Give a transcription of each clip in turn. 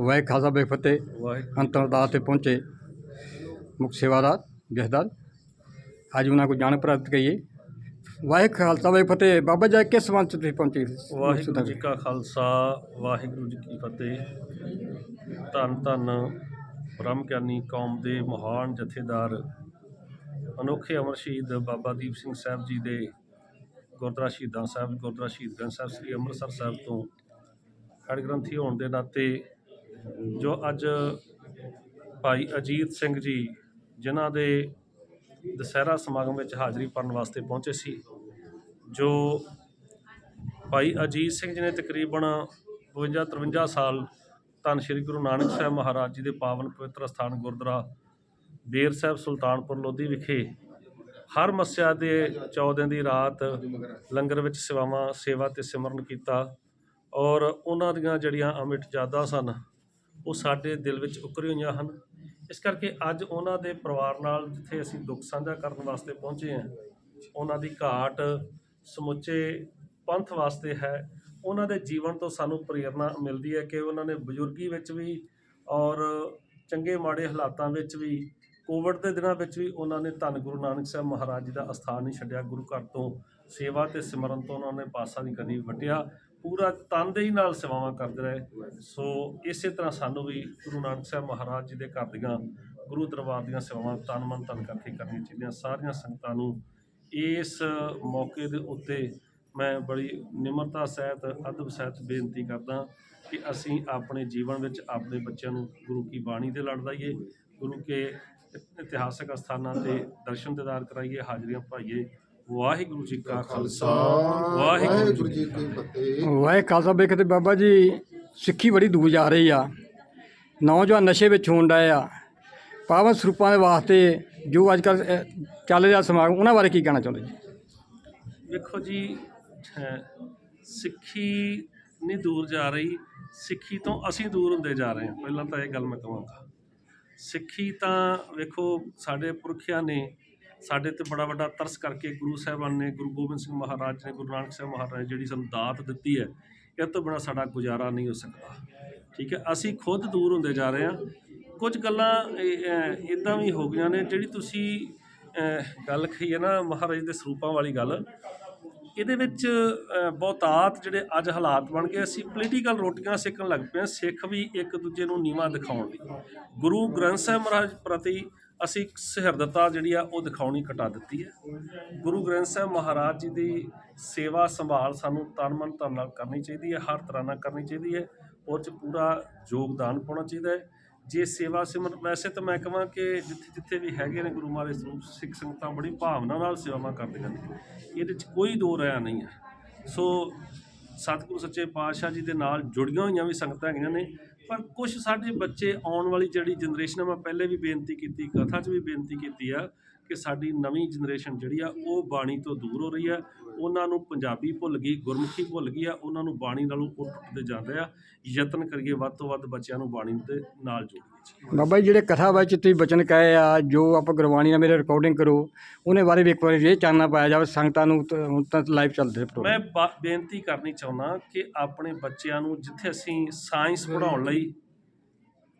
ਵਾਹਿ ਖਾਲਸਾ ਬੇ ਫਤਿਹ। ਅੰਤਰ ਅਰਦਾਸ ਤੇ ਪਹੁੰਚੇ ਮੁੱਖ ਸੇਵਾਦਾਰ ਜਥੇਦਾਰ ਅੱਜ ਉਹਨਾਂ ਕੋ ਜਾਣ ਪ੍ਰਾਪਤ ਕਰੀਏ। ਵਾਹਿ ਖਾਲਸਾ ਬੇ ਫਤਿਹ। ਬਾਬਾ ਜੀ ਕਿਸ ਸੰਬੰਧ 'ਚ ਤੁਸੀਂ ਪਹੁੰਚੇ? ਵਾਹਿਗੁਰੂ ਜੀ ਕਾ ਖਾਲਸਾ ਵਾਹਿਗੁਰੂ ਜੀ ਕੀ ਫਤਿਹ। ਧੰਨ ਧੰਨ ਬ੍ਰਹਮ ਗਿਆਨੀ ਕੌਮ ਦੇ ਮਹਾਨ ਜਥੇਦਾਰ ਅਨੋਖੇ ਅਮਰ ਸ਼ਹੀਦ ਬਾਬਾ ਦੀਪ ਸਿੰਘ ਸਾਹਿਬ ਜੀ ਦੇ ਗੁਰਦੁਆਰਾ ਸ਼ਹੀਦਾਂ ਸਾਹਿਬ ਗੁਰਦੁਆਰਾ ਸ਼ਹੀਦ ਸਾਹਿਬ ਸ੍ਰੀ ਅੰਮ੍ਰਿਤਸਰ ਸਾਹਿਬ ਤੋਂ। ਖੜ ਗ੍ਰੰਥੀ ਹੋਣ ਦੇ ਨਾਤੇ ਜੋ ਅੱਜ ਭਾਈ ਅਜੀਤ ਸਿੰਘ ਜੀ, ਜਿਨ੍ਹਾਂ ਦੇ ਦਸਹਿਰਾ ਸਮਾਗਮ ਵਿੱਚ ਹਾਜ਼ਰੀ ਭਰਨ ਵਾਸਤੇ ਪਹੁੰਚੇ ਸੀ, ਜੋ ਭਾਈ ਅਜੀਤ ਸਿੰਘ ਜੀ ਨੇ ਤਕਰੀਬਨ 52 53 ਸਾਲ ਧੰਨ ਸ਼੍ਰੀ ਗੁਰੂ ਨਾਨਕ ਸਾਹਿਬ ਮਹਾਰਾਜ ਜੀ ਦੇ ਪਾਵਨ ਪਵਿੱਤਰ ਸਥਾਨ ਗੁਰਦੁਆਰਾ ਬੇਰ ਸਾਹਿਬ ਸੁਲਤਾਨਪੁਰ ਲੋਧੀ ਵਿਖੇ ਹਰ ਮੱਸਿਆ ਦੇ 14 ਦੀ ਰਾਤ ਲੰਗਰ ਵਿੱਚ ਸੇਵਾਵਾਂ, ਸੇਵਾ ਤੇ ਸਿਮਰਨ ਕੀਤਾ ਔਰ ਉਹਨਾਂ ਦੀਆਂ ਜਿਹੜੀਆਂ ਅਮਿਟ ਯਾਦਾਂ ਸਨ ਉਹ ਸਾਡੇ ਦਿਲ ਵਿੱਚ ਉੱਕਰੀ ਹੋਈਆਂ ਹਨ। ਇਸ ਕਰਕੇ ਅੱਜ ਉਹਨਾਂ ਦੇ ਪਰਿਵਾਰ ਨਾਲ ਜਿੱਥੇ ਅਸੀਂ ਦੁੱਖ ਸਾਂਝਾ ਕਰਨ ਵਾਸਤੇ ਪਹੁੰਚੇ ਹਾਂ, ਉਹਨਾਂ ਦੀ ਘਾਟ, ਸਮੁੱਚੇ ਪੰਥ ਵਾਸਤੇ ਹੈ। ਉਹਨਾਂ ਦੇ ਜੀਵਨ ਤੋਂ ਸਾਨੂੰ ਪ੍ਰੇਰਣਾ ਮਿਲਦੀ ਹੈ ਕਿ ਉਹਨਾਂ ਨੇ ਬਜ਼ੁਰਗੀ ਵਿੱਚ ਵੀ ਔਰ ਚੰਗੇ ਮਾੜੇ ਹਾਲਾਤਾਂ ਵਿੱਚ ਵੀ, ਕੋਵਿਡ ਦੇ ਦਿਨਾਂ ਵਿੱਚ ਵੀ ਉਹਨਾਂ ਨੇ ਧੰਨ ਗੁਰੂ ਨਾਨਕ ਸਾਹਿਬ ਮਹਾਰਾਜ ਜੀ ਦਾ ਅਸਥਾਨ ਨਹੀਂ ਛੱਡਿਆ। ਗੁਰੂ ਘਰ ਤੋਂ ਸੇਵਾ ਤੇ ਸਿਮਰਨ ਤੋਂ ਉਹਨਾਂ ਨੇ ਪਾਸਾ ਨਹੀਂ ਕਦੀ ਵਟਿਆ ਪੂਰਾ ਤਨਦੇਹੀ ਨਾਲ ਸੇਵਾਵਾਂ ਕਰਦੇ ਰਹੇ। ਸੋ ਇਸੇ ਤਰ੍ਹਾਂ ਸਾਨੂੰ ਵੀ ਗੁਰੂ ਨਾਨਕ ਸਾਹਿਬ ਮਹਾਰਾਜ ਜੀ ਦੇ ਘਰ ਦੀਆਂ, ਗੁਰੂ ਦਰਬਾਰ ਦੀਆਂ ਸੇਵਾਵਾਂ ਤਨ ਮਨ ਧਨ ਕਰਕੇ ਕਰਨੀਆਂ ਚਾਹੀਦੀਆਂ। ਸਾਰੀਆਂ ਸੰਗਤਾਂ ਨੂੰ ਇਸ ਮੌਕੇ ਦੇ ਉੱਤੇ ਮੈਂ ਬੜੀ ਨਿਮਰਤਾ ਸਹਿਤ, ਅਦਬ ਸਹਿਤ ਬੇਨਤੀ ਕਰਦਾ ਕਿ ਅਸੀਂ ਆਪਣੇ ਜੀਵਨ ਵਿੱਚ ਆਪਣੇ ਬੱਚਿਆਂ ਨੂੰ ਗੁਰੂ ਕੀ ਬਾਣੀ ਦੇ ਲੜ ਲਾਈਏ, ਗੁਰੂ ਕੇ ਇਤਿਹਾਸਕ ਸਥਾਨਾਂ ਤੇ ਦਰਸ਼ਨ ਦਿਦਾਰ ਕਰਾਈਏ, ਹਾਜ਼ਰੀਆਂ ਭਾਈਏ ਵਾਹਿਗੁਰੂ ਜੀ ਕਾ ਖਾਲਸਾ ਵਾਹਿਗੁਰੂ ਜੀ ਕੀ ਫਤਿਹ। ਵਾਹਿ ਖਾਲਸਾ ਬੇ ਫਤਿਹ ਬਾਬਾ ਜੀ ਸਿੱਖੀ ਬੜੀ ਦੂਰ ਜਾ ਰਹੀ ਆ। ਨੌਜਵਾਨ ਨਸ਼ੇ ਵਿੱਚ ਹੋਣ ਡਏ ਆ। ਪਾਵਨ ਸਰੂਪਾਂ ਦੇ ਵਾਸਤੇ ਜੋ ਅੱਜ ਕੱਲ੍ਹ ਚੱਲ ਰਿਹਾ ਸਮਾਗਮ ਉਹਨਾਂ ਬਾਰੇ ਕੀ ਕਹਿਣਾ ਚਾਹੁੰਦੇ ਜੀ? ਵੇਖੋ ਜੀ ਸਿੱਖੀ ਨਹੀਂ ਦੂਰ ਜਾ ਰਹੀ। ਸਿੱਖੀ ਤੋਂ ਅਸੀਂ ਦੂਰ ਹੁੰਦੇ ਜਾ ਰਹੇ ਹਾਂ। ਪਹਿਲਾਂ ਤਾਂ ਇਹ ਗੱਲ ਮੈਂ ਕਹਾਂਗਾ। ਸਿੱਖੀ ਤਾਂ ਵੇਖੋ ਸਾਡੇ ਪੁਰਖਿਆਂ ਨੇ ਸਾਡੇ ਤੇ ਬੜਾ ਵੱਡਾ ਤਰਸ ਕਰਕੇ ਗੁਰੂ ਸਾਹਿਬਾਨ ਨੇ, ਗੁਰੂ ਗੋਬਿੰਦ ਸਿੰਘ ਮਹਾਰਾਜ ਨੇ, ਗੁਰੂ ਨਾਨਕ ਸਾਹਿਬ ਮਹਾਰਾਜ ਨੇ ਜਿਹੜੀ ਸਾਨੂੰ ਦਾਤ ਦਿੱਤੀ ਹੈ, ਇਹ ਤੋਂ ਬਿਨਾਂ ਸਾਡਾ ਗੁਜ਼ਾਰਾ ਨਹੀਂ ਹੋ ਸਕਦਾ। ਠੀਕ ਹੈ, ਅਸੀਂ ਖੁਦ ਦੂਰ ਹੁੰਦੇ ਜਾ ਰਹੇ ਹਾਂ। ਕੁਝ ਗੱਲਾਂ ਇਦਾਂ ਵੀ ਹੋ ਗਈਆਂ ਨੇ, ਜਿਹੜੀ ਤੁਸੀਂ ਗੱਲ ਕਹੀ ਹੈ ਨਾ ਮਹਾਰਾਜ ਦੇ ਸਰੂਪਾਂ ਵਾਲੀ ਗੱਲ, ਇਹਦੇ ਵਿੱਚ ਬਹੁਤਾਤ ਜਿਹੜੇ ਅੱਜ ਹਾਲਾਤ ਬਣ ਗਏ। ਅਸੀਂ ਪੋਲੀਟੀਕਲ ਰੋਟੀਆਂ ਸੇਕਣ ਲੱਗ ਪਏ ਹਾਂ, ਸਿੱਖ ਵੀ ਇੱਕ ਦੂਜੇ ਨੂੰ ਨੀਵਾਂ ਦਿਖਾਉਣ ਲਈ। ਗੁਰੂ ਗ੍ਰੰਥ ਸਾਹਿਬ ਮਹਾਰਾਜ ਪ੍ਰਤੀ ਅਸੀਂ ਸਹਿਰਦਤਾ ਜਿਹੜੀ ਆ ਉਹ ਦਿਖਾਉਣੀ ਘਟਾ ਦਿੱਤੀ ਹੈ। ਗੁਰੂ ਗ੍ਰੰਥ ਸਾਹਿਬ ਮਹਾਰਾਜ ਜੀ ਦੀ ਸੇਵਾ ਸੰਭਾਲ ਸਾਨੂੰ ਤਨ ਮਨ ਧਨ ਨਾਲ ਕਰਨੀ ਚਾਹੀਦੀ ਹੈ, ਹਰ ਤਰ੍ਹਾਂ ਨਾਲ ਕਰਨੀ ਚਾਹੀਦੀ ਹੈ, ਉਹ 'ਚ ਪੂਰਾ ਯੋਗਦਾਨ ਪਾਉਣਾ ਚਾਹੀਦਾ ਹੈ। ਜੇ ਸੇਵਾ ਸਿਮਰਨ ਵੈਸੇ ਤਾਂ ਮੈਂ ਕਹਾਂ ਕਿ ਜਿੱਥੇ ਜਿੱਥੇ ਵੀ ਹੈਗੇ ਨੇ ਗੁਰੂ ਮਹਾਰਾਜ ਸਰੂਪ ਸਿੱਖ ਸੰਗਤਾਂ ਬੜੀ ਭਾਵਨਾ ਨਾਲ ਸੇਵਾਵਾਂ ਕਰਦੀਆਂ ਨੇ। ਇਹਦੇ 'ਚ ਕੋਈ ਦੋ ਰਾਇਆ ਨਹੀਂ ਹੈ। ਸੋ ਸਤਿਗੁਰੂ ਸੱਚੇ ਪਾਤਸ਼ਾਹ ਜੀ ਦੇ ਨਾਲ ਜੁੜੀਆਂ ਹੋਈਆਂ ਵੀ ਸੰਗਤਾਂ ਹੈਗੀਆਂ ਨੇ, ਪਰ ਕੁਝ ਸਾਡੇ ਬੱਚੇ ਆਉਣ ਵਾਲੀ ਜਿਹੜੀ ਜਨਰੇਸ਼ਨ ਆ, ਮੈਂ ਪਹਿਲੇ ਵੀ ਬੇਨਤੀ ਕੀਤੀ, ਕਥਾ 'ਚ ਵੀ ਬੇਨਤੀ ਕੀਤੀ ਆ ਕਿ ਸਾਡੀ ਨਵੀਂ ਜਨਰੇਸ਼ਨ ਜਿਹੜੀ ਆ, ਉਹ ਬਾਣੀ ਤੋਂ ਦੂਰ ਹੋ ਰਹੀ ਆ। ਉਹਨਾਂ ਨੂੰ ਪੰਜਾਬੀ ਭੁੱਲ ਗਈ ਗੁਰਮੁਖੀ ਭੁੱਲ ਗਈ ਆ ਉਹਨਾਂ ਨੂੰ ਬਾਣੀ ਨਾਲੋਂ ਉਹ ਟੁੱਟਦੇ ਜਾਂਦੇ ਆ ਯਤਨ ਕਰੀਏ ਵੱਧ ਤੋਂ ਵੱਧ ਬੱਚਿਆਂ ਨੂੰ ਬਾਣੀ ਦੇ ਨਾਲ ਜੋੜੀਏ ਜੀ। ਬਾਬਾ ਜੀ ਜਿਹੜੇ ਕਥਾ ਵਿੱਚ ਤੁਸੀਂ ਬਚਨ ਕਹੇ ਆ ਜੋ ਆਪਾਂ ਗੁਰਬਾਣੀ ਨਾਲ ਮੇਰੇ ਰਿਕਾਰਡਿੰਗ ਕਰੋ ਉਹਨੇ ਬਾਰੇ ਵੀ ਇੱਕ ਵਾਰੀ ਇਹ ਚਾਨਣਾ ਪਾਇਆ ਜਾਵੇ ਸੰਗਤਾਂ ਨੂੰ ਹੁਣ ਤਾਂ ਲਾਈਵ ਚੱਲਦੇ ਮੈਂ ਬੇਨਤੀ ਕਰਨੀ ਚਾਹੁੰਦਾ ਕਿ ਆਪਣੇ ਬੱਚਿਆਂ ਨੂੰ ਜਿੱਥੇ ਅਸੀਂ ਸਾਇੰਸ ਪੜ੍ਹਾਉਣ ਲਈ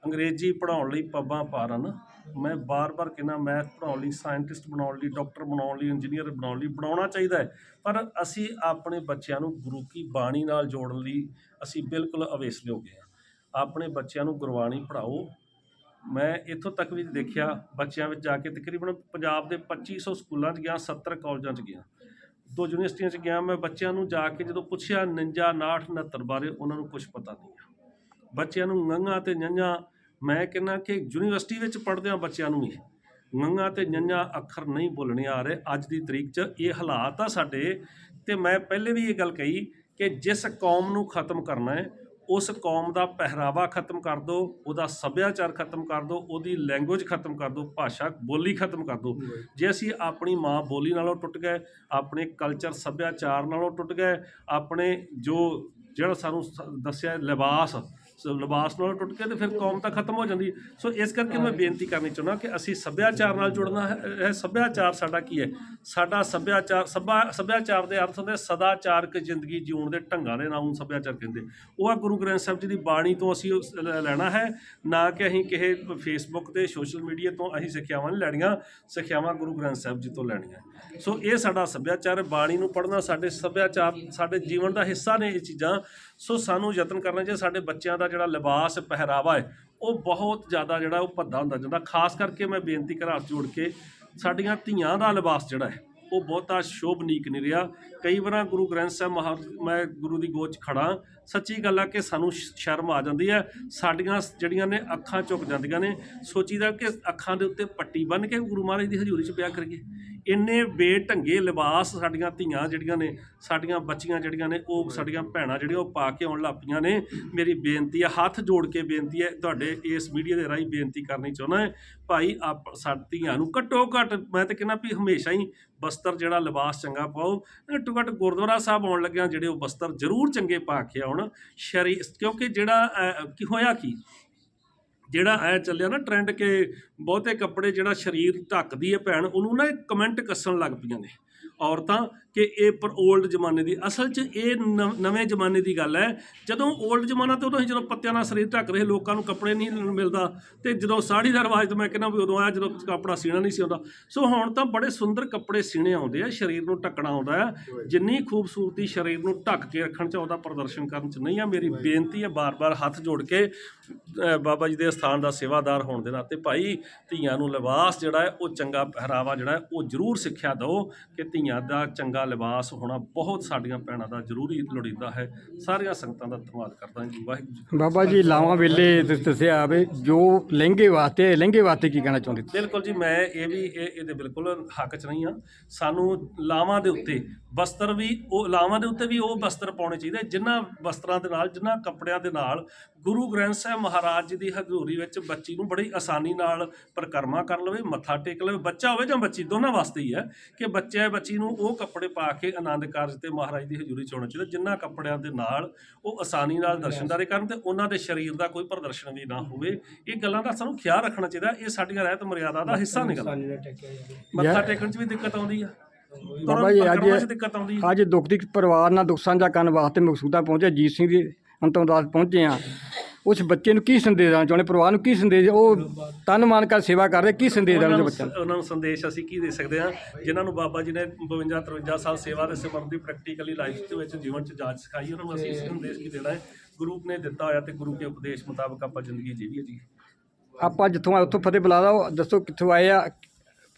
ਅੰਗਰੇਜ਼ੀ ਪੜ੍ਹਾਉਣ ਲਈ ਪੱਬਾਂ ਪਾਰਨ ਮੈਂ ਬਾਰ-ਬਾਰ ਕਹਿੰਦਾ ਮੈਥ ਪੜ੍ਹਾਉਣ ਲਈ ਸਾਇੰਟਿਸਟ ਬਣਾਉਣ ਲਈ ਡਾਕਟਰ ਬਣਾਉਣ ਲਈ ਇੰਜੀਨੀਅਰ ਬਣਾਉਣ ਲਈ ਬਣਾਉਣਾ ਚਾਹੀਦਾ ਹੈ। ਪਰ ਅਸੀਂ ਆਪਣੇ ਬੱਚਿਆਂ ਨੂੰ ਗੁਰੂ ਕੀ ਬਾਣੀ ਨਾਲ ਜੋੜਨ ਲਈ ਅਸੀਂ ਬਿਲਕੁਲ ਅਵੇਸਲੇ ਹੋ ਗਏ ਹਾਂ। ਆਪਣੇ ਬੱਚਿਆਂ ਨੂੰ ਗੁਰਬਾਣੀ ਪੜ੍ਹਾਓ। ਮੈਂ ਇੱਥੋਂ ਤੱਕ ਵੀ ਦੇਖਿਆ ਬੱਚਿਆਂ ਵਿੱਚ ਜਾ ਕੇ ਤਕਰੀਬਨ ਪੰਜਾਬ ਦੇ 2500 ਸਕੂਲਾਂ 'ਚ ਗਿਆ 70 ਕਾਲਜਾਂ 'ਚ ਗਿਆ। ਦੋ ਯੂਨੀਵਰਸਿਟੀਆਂ 'ਚ ਗਿਆ, ਮੈਂ ਬੱਚਿਆਂ ਨੂੰ ਜਾ ਕੇ ਜਦੋਂ ਪੁੱਛਿਆ 49 69 69 ਬਾਰੇ ਉਹਨਾਂ ਨੂੰ ਕੁਝ ਪਤਾ ਨਹੀਂ ਆ। ਬੱਚਿਆਂ ਨੂੰ ngੰਗਾ ਤੇ ਨੰਗਾ ਮੈਂ ਕਹਿੰਦਾ ਕਿ ਯੂਨੀਵਰਸਿਟੀ ਵਿੱਚ ਪੜ੍ਹਦੇ ਆ ਬੱਚਿਆਂ ਨੂੰ ਵੀ ngੰਗਾ ਤੇ ਨੰਗਾ ਅੱਖਰ ਨਹੀਂ ਬੋਲਣੇ ਆ ਰਹੇ ਅੱਜ ਦੀ ਤਰੀਕ 'ਚ। ਇਹ ਹਾਲਾਤ ਆ ਸਾਡੇ ਤੇ ਮੈਂ ਪਹਿਲੇ ਵੀ ਇਹ ਗੱਲ ਕਹੀ ਕਿ ਜਿਸ ਕੌਮ ਨੂੰ ਖਤਮ ਕਰਨਾ ਹੈ ਉਸ ਕੌਮ ਦਾ ਪਹਿਰਾਵਾ ਖਤਮ ਕਰ ਦਿਓ ਉਹਦਾ ਸੱਭਿਆਚਾਰ ਖਤਮ ਕਰ ਦਿਓ ਉਹਦੀ ਲੈਂਗੁਏਜ ਖਤਮ ਕਰ ਦਿਓ ਭਾਸ਼ਾ ਬੋਲੀ ਖਤਮ ਕਰ ਦਿਓ ਜੇ ਅਸੀਂ ਆਪਣੀ ਮਾਂ ਬੋਲੀ ਨਾਲੋਂ ਟੁੱਟ ਗਏ ਆਪਣੇ ਕਲਚਰ ਸੱਭਿਆਚਾਰ ਨਾਲੋਂ ਟੁੱਟ ਗਏ ਆਪਣੇ ਜੋ ਜਿਹੜਾ ਸਾਨੂੰ ਦੱਸਿਆ ਲਿਬਾਸ ਲਿਬਾਸ ਨਾਲ ਟੁੱਟ ਕੇ ਤੇ ਫਿਰ ਕੌਮ ਤਾਂ ਖਤਮ ਹੋ ਜਾਂਦੀ ਸੋ ਇਸ ਕਰਕੇ ਮੈਂ ਬੇਨਤੀ ਕਰਨੀ ਚਾਹੁੰਦਾ ਕਿ ਅਸੀਂ ਸੱਭਿਆਚਾਰ ਨਾਲ ਜੁੜਨਾ ਹੈ, ਇਹ ਸੱਭਿਆਚਾਰ ਸਾਡਾ ਕੀ ਹੈ? ਸਾਡਾ ਸੱਭਿਆਚਾਰ, ਸੱਭਾ- ਸੱਭਿਆਚਾਰ ਦੇ ਅਰਥ ਹੁੰਦੇ ਸਦਾਚਾਰਕ ਜ਼ਿੰਦਗੀ ਜਿਉਣ ਦੇ ਢੰਗਾਂ ਦੇ ਨਾਮ ਨੂੰ ਸੱਭਿਆਚਾਰ ਕਹਿੰਦੇ ਉਹ ਆ ਗੁਰੂ ਗ੍ਰੰਥ ਸਾਹਿਬ ਜੀ ਦੀ ਬਾਣੀ ਤੋਂ ਅਸੀਂ ਉਸ ਲੈਣਾ ਹੈ, ਨਾ ਕਿ ਅਸੀਂ ਕਿਸੇ ਫੇਸਬੁੱਕ ਤੇ ਸੋਸ਼ਲ ਮੀਡੀਆ ਤੋਂ ਅਸੀਂ ਸਿੱਖਿਆਵਾਂ ਨਹੀਂ ਲੈਣੀਆਂ, ਸਿੱਖਿਆਵਾਂ ਗੁਰੂ ਗ੍ਰੰਥ ਸਾਹਿਬ ਜੀ ਤੋਂ ਲੈਣੀਆਂ। ਸੋ ਇਹ ਸਾਡਾ ਸੱਭਿਆਚਾਰ ਬਾਣੀ ਨੂੰ ਪੜ੍ਹਨਾ ਸਾਡੇ ਸੱਭਿਆਚਾਰ, ਸਾਡੇ ਜੀਵਨ ਦਾ ਹਿੱਸਾ ਨੇ ਇਹ ਚੀਜ਼ਾਂ। ਸੋ ਸਾਨੂੰ ਯਤਨ ਕਰਨਾ ਚਾਹੀਦਾ, ਸਾਡੇ ਬੱਚਿਆਂ ਦਾ ਜਿਹੜਾ ਲਿਬਾਸ, ਪਹਿਰਾਵਾ ਹੈ, ਉਹ ਬਹੁਤ ਜ਼ਿਆਦਾ ਜਿਹੜਾ ਉਹ ਭੱਦਾ ਹੁੰਦਾ ਜਾਂਦਾ। ਖਾਸ ਕਰਕੇ ਮੈਂ ਬੇਨਤੀ ਕਰਾਂ ਹੱਥ ਜੋੜ ਕੇ, ਸਾਡੀਆਂ ਧੀਆਂ ਦਾ ਲਿਬਾਸ ਜਿਹੜਾ ਹੈ, ਉਹ ਬਹੁਤਾ ਸ਼ੋਭਨੀਕ ਨਹੀਂ ਰਿਹਾ। ਕਈ ਵਾਰਾਂ ਗੁਰੂ ਗ੍ਰੰਥ ਸਾਹਿਬ ਮਹਾ, ਮੈਂ ਗੁਰੂ ਦੀ ਗੋਦ 'ਚ ਖੜਾ ਸੱਚੀ ਗੱਲ ਆ ਕਿ ਸਾਨੂੰ ਸ਼- ਸ਼ਰਮ ਆ ਜਾਂਦੀ ਹੈ। ਸਾਡੀਆਂ ਜਿਹੜੀਆਂ ਨੇ ਅੱਖਾਂ ਝੁਕ ਜਾਂਦੀਆਂ ਨੇ, ਸੋਚੀਦਾ ਕਿ ਅੱਖਾਂ ਦੇ ਉੱਤੇ ਪੱਟੀ ਬੰਨ੍ਹ ਕੇ ਗੁਰੂ ਮਹਾਰਾਜ ਦੀ ਹਜ਼ੂਰੀ 'ਚ ਵਿਆਹ ਕਰੀਏ। ਇੰਨੇ ਬੇਢੰਗੇ ਲਿਬਾਸ ਸਾਡੀਆਂ ਧੀਆਂ ਜਿਹੜੀਆਂ ਨੇ, ਸਾਡੀਆਂ ਬੱਚੀਆਂ ਜਿਹੜੀਆਂ ਨੇ, ਉਹ ਸਾਡੀਆਂ ਭੈਣਾਂ ਜਿਹੜੀਆਂ ਉਹ ਪਾ ਕੇ ਆਉਣ ਲੱਪੀਆਂ ਨੇ। ਮੇਰੀ ਬੇਨਤੀ ਹੈ ਹੱਥ ਜੋੜ ਕੇ ਬੇਨਤੀ ਹੈ, ਤੁਹਾਡੇ ਇਸ ਮੀਡੀਆ ਦੇ ਰਾਹੀਂ ਬੇਨਤੀ ਕਰਨੀ ਚਾਹੁੰਦਾ ਹੈ। ਭਾਈ, ਆਪ ਸਾਡੀਆਂ ਨੂੰ ਘੱਟੋ ਘੱਟ ਮੈਂ ਤਾਂ ਕਹਿੰਦਾ ਵੀ ਹਮੇਸ਼ਾ ਹੀ ਬਸਤਰ ਜਿਹੜਾ ਲਿਬਾਸ ਚੰਗਾ ਪਾਓ। ਘੱਟੋ ਘੱਟ ਗੁਰਦੁਆਰਾ ਸਾਹਿਬ ਆਉਣ ਲੱਗਿਆਂ ਜਿਹੜੇ ਉਹ ਬਸਤਰ ਜ਼ਰੂਰ ਚੰਗੇ ਪਾ ਕੇ ਆਉਣ। ਸ਼ਰੀ ਕਿਉਂਕਿ ਜਿਹੜਾ ਅਹ, ਕੀ ਹੋਇਆ ਕੀ? ਜਿਹੜਾ ਐ ਚੱਲਿਆ ਨਾ ਟ੍ਰੈਂਡ ਕਿ ਬਹੁਤੇ ਕੱਪੜੇ ਜਿਹੜਾ ਸਰੀਰ ਢੱਕਦੀ ਹੈ ਭੈਣ ਉਹਨੂੰ ਨਾ ਕਮੈਂਟ ਕੱਸਣ ਲੱਗ ਪਈਆਂ ਨੇ। ਔਰਤਾਂ ਕਿ ਇਹ ਪਰ 올ਡ ਜ਼ਮਾਨੇ ਦੀ ਅਸਲ 'ਚ ਇਹ ਨਵ- ਜ਼ਮਾਨੇ ਦੀ ਗੱਲ ਹੈ। ਜਦੋਂ 올ਡ ਜ਼ਮਾਨਾ ਤੇ ਉਦੋਂ ਜਦੋਂ ਪੱਤਿਆਂ ਨਾਲ ਸਰੀਰ ਢੱਕ ਰਹੇ ਲੋਕਾਂ ਨੂੰ ਕੱਪੜੇ ਨਹੀਂ ਮਿਲਦਾ ਤੇ ਜਦੋਂ ਸਾੜੀ ਦਾ ਰਿਵਾਜ ਤਾਂ ਮੈਂ ਕਹਿੰਦਾ ਵੀ ਉਦੋਂ ਆਇਆ ਜਦੋਂ ਕੱਪੜਾ ਸੀਣਾ ਨਹੀਂ ਸੀ ਆਉਂਦਾ। ਸੋ ਹੁਣ ਤਾਂ ਬੜੇ ਸੁੰਦਰ ਕੱਪੜੇ ਸੀਣੇ ਆਉਂਦੇ ਆ ਸਰੀਰ ਨੂੰ ਢੱਕਣਾ ਆਉਂਦਾ ਹੈ। ਜਿੰਨੀ ਖੂਬਸੂਰਤੀ ਸਰੀਰ ਨੂੰ ਢੱਕ ਕੇ ਰੱਖਣ 'ਚ ਉਹਦਾ ਪ੍ਰਦਰਸ਼ਨ ਕਰਨ 'ਚ ਨਹੀਂ ਆ। ਮੇਰੀ ਬੇਨਤੀ ਹੈ ਬਾਰ-ਬਾਰ ਹੱਥ ਜੋੜ ਕੇ ਬਾਬਾ ਜੀ ਦੇ ਸਥਾਨ ਦਾ ਸੇਵਾਦਾਰ ਹੋਣ ਦੇ ਨਾਤੇ ਭਾਈ ਧੀਆਂ ਨੂੰ ਲਿਬਾਸ ਜਿਹੜਾ ਹੈ ਉਹ ਚੰਗਾ ਪਹਿਰਾਵਾ ਜਿਹੜਾ ਹੈ ਉਹ ਜ਼ਰੂਰ ਸਿੱਖਿਆ ਦਿਓ ਕਿ ਧੀਆਂ ਦਾ ਚੰਗਾ ਲਿਬਾਸ ਹੋਣਾ ਬਹੁਤ ਸਾਡੀਆਂ ਭੈਣਾਂ ਦਾ ਜ਼ਰੂਰੀ ਲੋੜੀਂਦਾ ਹੈ। ਸਾਰੀਆਂ ਸੰਗਤਾਂ ਦਾ ਧੰਨਵਾਦ ਕਰਦਾ ਜੀ। ਵਾਹਿਗੁਰੂ ਜੀ ਬਾਬਾ ਜੀ ਲਾਵਾਂ ਵੇਲੇ ਤੁਸੀਂ ਦੱਸਿਆ ਵੀ ਜੋ ਲਹਿੰਗੇ ਵਾਸਤੇ ਲਹਿੰਗੇ ਵਾਸਤੇ ਕੀ ਕਹਿਣਾ ਚਾਹੁੰਦੇ ਬਿਲਕੁਲ ਜੀ ਮੈਂ ਇਹ ਵੀ ਇਹ ਇਹਦੇ ਬਿਲਕੁਲ ਹੱਕ 'ਚ ਨਹੀਂ ਆ ਸਾਨੂੰ ਲਾਵਾਂ ਦੇ ਉੱਤੇ ਵਸਤਰ ਵੀ ਉਹ ਲਾਵਾਂ ਦੇ ਉੱਤੇ ਵੀ ਉਹ ਵਸਤਰ ਪਾਉਣੇ ਚਾਹੀਦੇ। ਜਿਨ੍ਹਾਂ ਵਸਤਰਾਂ ਦੇ ਨਾਲ ਜਿਨ੍ਹਾਂ ਕੱਪੜਿਆਂ ਦੇ ਨਾਲ ਗੁਰੂ ਗ੍ਰੰਥ ਸਾਹਿਬ ਮਹਾਰਾਜ ਜੀ ਦੀ ਹਜ਼ੂਰੀ ਵਿੱਚ ਬੱਚੀ ਨੂੰ ਬੜੀ ਆਸਾਨੀ ਨਾਲ ਪਰਿਕਰਮਾ ਕਰ ਲਵੇ ਮੱਥਾ ਟੇਕ ਲਵੇ ਬੱਚਾ ਹੋਵੇ ਜਾਂ ਬੱਚੀ ਦੋਨਾਂ ਵਾਸਤੇ ਹੀ ਹੈ ਕਿ ਬੱਚੇ ਬੱਚੀ ਨੂੰ ਉਹ ਕੱਪੜੇ ਪਾ ਕੇ ਆਨੰਦ ਕਾਰਜ ਤੇ ਮਹਾਰਾਜ ਦੀ ਹਜ਼ੂਰੀ 'ਚ ਆਉਣਾ ਚਾਹੀਦਾ ਜਿਨ੍ਹਾਂ ਕੱਪੜਿਆਂ ਦੇ ਨਾਲ ਉਹ ਆਸਾਨੀ ਨਾਲ ਦਰਸ਼ਨਦਾਰੇ ਕਰਨ ਤੇ ਉਹਨਾਂ ਦੇ ਸਰੀਰ ਦਾ ਕੋਈ ਪ੍ਰਦਰਸ਼ਨ ਵੀ ਨਾ ਹੋਵੇ ਇਹ ਗੱਲਾਂ ਦਾ ਸਾਨੂੰ ਖਿਆਲ ਰੱਖਣਾ ਚਾਹੀਦਾ ਇਹ ਸਾਡੀਆਂ ਰਹਿਤ ਮਰਿਆਦਾ ਦਾ ਹਿੱਸਾ ਨਹੀਂ ਗਾ ਮੱਥਾ ਟੇਕਣ 'ਚ ਵੀ ਦਿੱਕਤ ਆਉਂਦੀ ਆ। ਬਾਬਾ ਜੀ, ਅੱਜ- ਪਰਿਕਰਮਾ 'ਚ ਦਿੱਕਤ ਆਉਂਦੀ ਆ। ਅੱਜ ਦੁੱਖ ਦੀ ਪਰਿਵਾਰ ਨਾਲ ਦੁੱਖ ਸਾਂਝਾ ਕਰਨ ਵਾਸਤੇ ਮਕਸੂਦਾ ਪਹੁੰਚੇ ਜੀਤ ਸਿੰਘ ਦੀ ਅੰਤਮਦਾਸ ਪਹੁੰਚੇ ਆ। ਉਸ ਬੱਚੇ ਨੂੰ ਕੀ ਸੰਦੇਸ਼ ਦੇਣਾ ਚਾਹੁੰਦੇ? ਪਰਿਵਾਰ ਨੂੰ ਕੀ ਸੰਦੇਸ਼ ਉਹ ਤਨ ਮਾਨ ਕਰ ਸੇਵਾ ਕਰ ਰਹੇ ਕੀ ਸੰਦੇਸ਼ ਦੇਣਾ ਉਹਨਾਂ ਚਾਹੁੰਦੇ ਨੂੰ ਬੱਚਿਆਂ ਨੂੰ? ਉਹਨਾਂ ਨੂੰ ਸੰਦੇਸ਼ ਅਸੀਂ ਕੀ ਦੇ ਸਕਦੇ ਹਾਂ? ਜਿਨ੍ਹਾਂ ਨੂੰ ਬਾਬਾ ਜੀ ਨੇ 52 53 ਸਾਲ ਸੇਵਾ ਦੇ ਸਿਮਰਨ ਦੀ ਪ੍ਰੈਕਟੀਕਲੀ ਲਾਈਫ ਦੇ ਵਿੱਚ ਜੀਵਨ ਚ ਜਾਂਚ ਸਿਖਾਈ ਉਹਨਾਂ ਨੂੰ ਅਸੀਂ ਇਸ ਸੰਦੇਸ਼ ਕੀ ਦੇਣਾ ਹੈ? ਗੁਰੂ ਨੇ ਦਿੱਤਾ ਹੋਇਆ ਤੇ ਗੁਰੂ ਕੇ ਉਪਦੇਸ਼ ਮੁਤਾਬਕ ਆਪਾਂ ਜ਼ਿੰਦਗੀ ਜੀਵੀਏ ਜੀ। ਆਪਾਂ ਜਿੱਥੋਂ ਆਏ ਉੱਥੋਂ ਫਤਿਹ ਬੁਲਾਦਾ ਉਹ ਦੱਸੋ ਕਿੱਥੋਂ ਆਏ ਆ?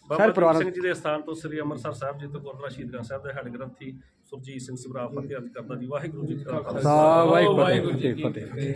ਬਾਬਾ ਸਾਰੇ ਦੀਪ ਪਰਿਵਾਰ ਸਿੰਘ ਜੀ ਦੇ ਸਥਾਨ ਤੋਂ ਸ੍ਰੀ ਅੰਮ੍ਰਿਤਸਰ ਸਾਹਿਬ ਜੀ ਤੋਂ ਗੁਰਦੁਆਰਾ ਸ਼ਹੀਦਗੰਜ ਸਾਹਿਬ ਦੇ ਹੈਡ ਗ੍ਰੰਥੀ ਸੁਰਜੀਤ ਸਿੰਘ ਸਭਰਾ ਫਤਿਹ ਅਰਜ਼ ਕਰਦਾ ਜੀ। ਵਾਹਿਗੁਰੂ ਜੀ ਕਾ ਖਾਲਸਾ। ਵਾਹਿਗੁਰੂ ਜੀ ਕੀ ਫਤਿਹ।